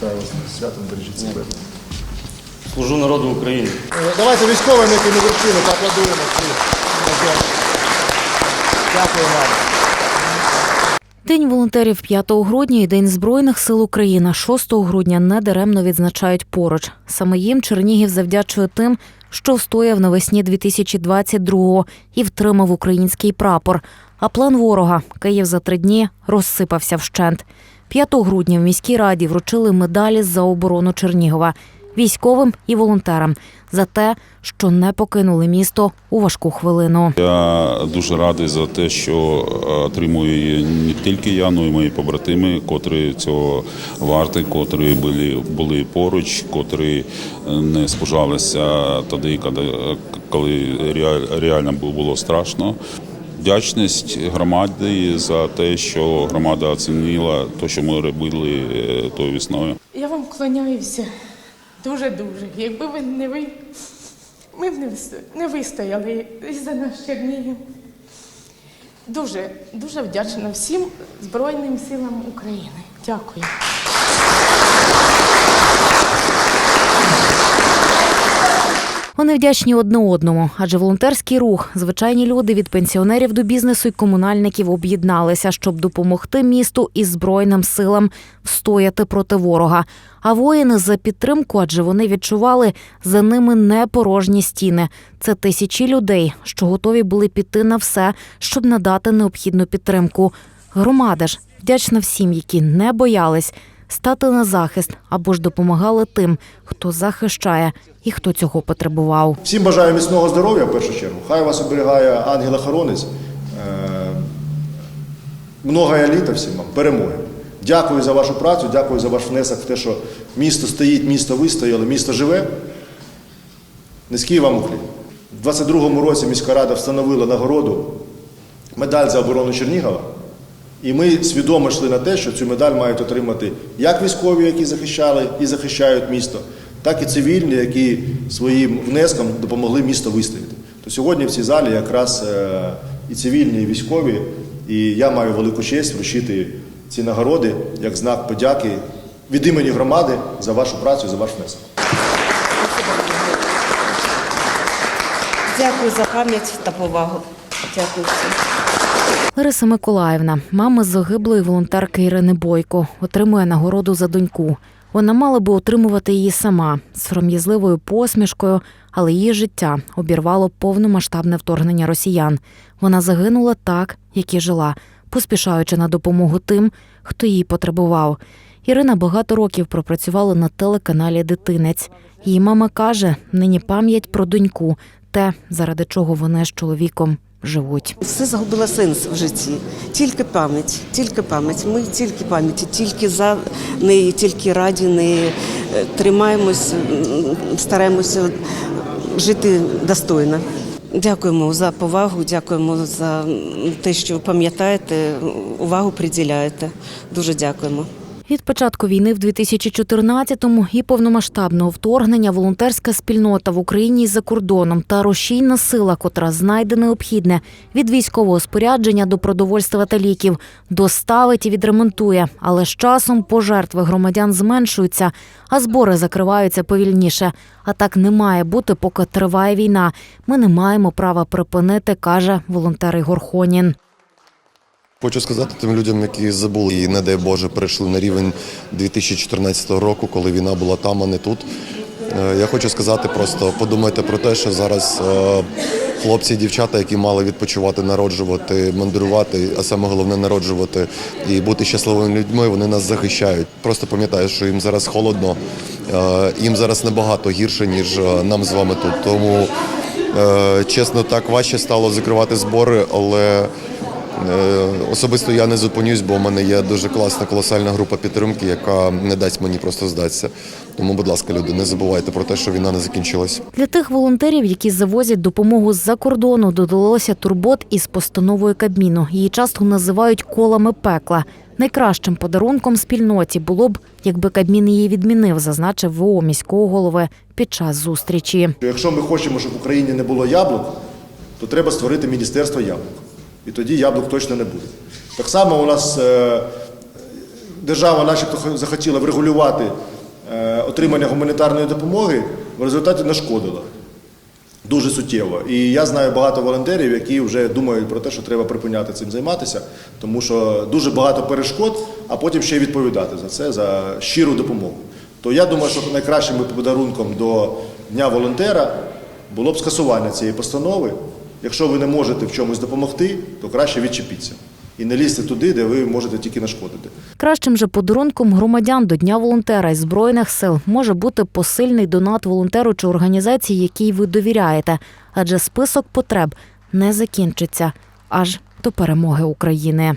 Вітаю вас з святом, бережіть себе. Служу народу України. Е, Давайте військовим, які не вершили, поаплодуємо. Дякую вам. День волонтерів 5 грудня і День Збройних сил України 6 грудня недаремно відзначають поруч. Саме їм Чернігів завдячує тим, що встояв навесні 2022-го і втримав український прапор. А план ворога Київ за три дні розсипався вщент. 5 грудня в міській раді вручили медалі за оборону Чернігова військовим і волонтерам за те, що не покинули місто у важку хвилину. Я дуже радий за те, що е, отримую не тільки я, але й мої побратими, котрі цього варті, котрі були, були поруч, котрі е, не спужалися тоді, коли, реаль- реально було страшно. Вдячність громаді за те, що громада оцінила те, що ми робили е, тою весною. Я вам вклоняюся дуже-дуже. Якби ви не ви, ми б не, вистояли за наш Чернігів. Дуже, дуже вдячна всім Збройним силам України. Дякую. Вони вдячні одне одному, адже волонтерський рух, звичайні люди від пенсіонерів до бізнесу і комунальників об'єдналися, щоб допомогти місту і збройним силам встояти проти ворога. А воїни за підтримку, адже вони відчували за ними не порожні стіни. Це тисячі людей, що готові були піти на все, щоб надати необхідну підтримку. Громада ж вдячна всім, які не боялись стати на захист або ж допомагали тим, хто захищає і хто цього потребував. Всім бажаю міцного здоров'я в першу чергу. Хай вас оберігає ангел-охоронець. Е, Много літа всім вам, перемоги. Дякую за вашу працю, дякую за ваш внесок в те, що місто стоїть, місто вистояло, місто живе. Низький вам уклін. У 22-му році міська рада встановила нагороду медаль за оборону Чернігова. І ми свідомо йшли на те, що цю медаль мають отримати як військові, які захищали і захищають місто, так і цивільні, які своїм внеском допомогли місту вистояти. То сьогодні в цій залі якраз е, і цивільні, і військові, і я маю велику честь вручити ці нагороди як знак подяки від імені громади за вашу працю, за ваш внесок. Дякую за пам'ять та повагу. Дякую всім. Лариса Миколаївна, мама загиблої волонтерки Ірини Бойко, отримує нагороду за доньку. Вона мала би отримувати її сама з сором'язливою посмішкою, але її життя обірвало повномасштабне вторгнення росіян. Вона загинула так, як і жила, поспішаючи на допомогу тим, хто її потребував. Ірина багато років пропрацювала на телеканалі Дитинець. Її мама каже: нині пам'ять про доньку, те, заради чого вони з чоловіком живуть. Все загубило сенс в житті. Тільки пам'ять, тільки пам'ять. Ми тільки пам'яті, тільки за неї, тільки раді неї. Е, Тримаємось, стараємося жити достойно. Дякуємо за повагу, дякуємо за те, що пам'ятаєте, увагу приділяєте. Дуже дякуємо. Від початку війни в 2014-му і повномасштабного вторгнення волонтерська спільнота в Україні і за кордоном та рушійна сила, котра знайде необхідне від військового спорядження до продовольства та ліків, доставить і відремонтує. Але з часом пожертви громадян зменшуються, а збори закриваються повільніше. А так не має бути, поки триває війна. Ми не маємо права припинити, каже волонтер Ігор Хонін. Хочу сказати тим людям, які забули і, не дай Боже, перейшли на рівень 2014 року, коли війна була там, а не тут. Е, Я хочу сказати просто подумайте про те, що зараз е, хлопці і дівчата, які мали відпочивати, народжувати, мандрувати, а саме головне народжувати і бути щасливими людьми, вони нас захищають. Просто пам'ятаю, що їм зараз холодно, е, їм зараз набагато гірше, ніж нам з вами тут. Тому чесно, так важче стало закривати збори, але. Е, Особисто я не зупинюсь, бо в мене є дуже класна колосальна група підтримки, яка не дасть мені просто здатися. Тому, будь ласка, люди, не забувайте про те, що війна не закінчилась. Для тих волонтерів, які завозять допомогу з-за кордону, додалося турбот із постановою Кабміну. Її часто називають колами пекла. Найкращим подарунком спільноті було б, якби Кабмін її відмінив, зазначив ВО міського голови під час зустрічі. Якщо ми хочемо, щоб в Україні не було яблук, то треба створити міністерство яблук. І тоді яблук точно не буде. Так само у нас е, держава, начебто, захотіла врегулювати е, отримання гуманітарної допомоги, в результаті нашкодила дуже суттєво. І я знаю багато волонтерів, які вже думають про те, що треба припиняти цим займатися, тому що дуже багато перешкод, а потім ще й відповідати за це, за щиру допомогу. То я думаю, що найкращим подарунком до Дня волонтера було б скасування цієї постанови. Якщо ви не можете в чомусь допомогти, то краще відчепіться. І не лізьте туди, де ви можете тільки нашкодити. Кращим же подарунком громадян до Дня волонтера із збройних сил може бути посильний донат волонтеру чи організації, якій ви довіряєте, адже список потреб не закінчиться аж до перемоги України.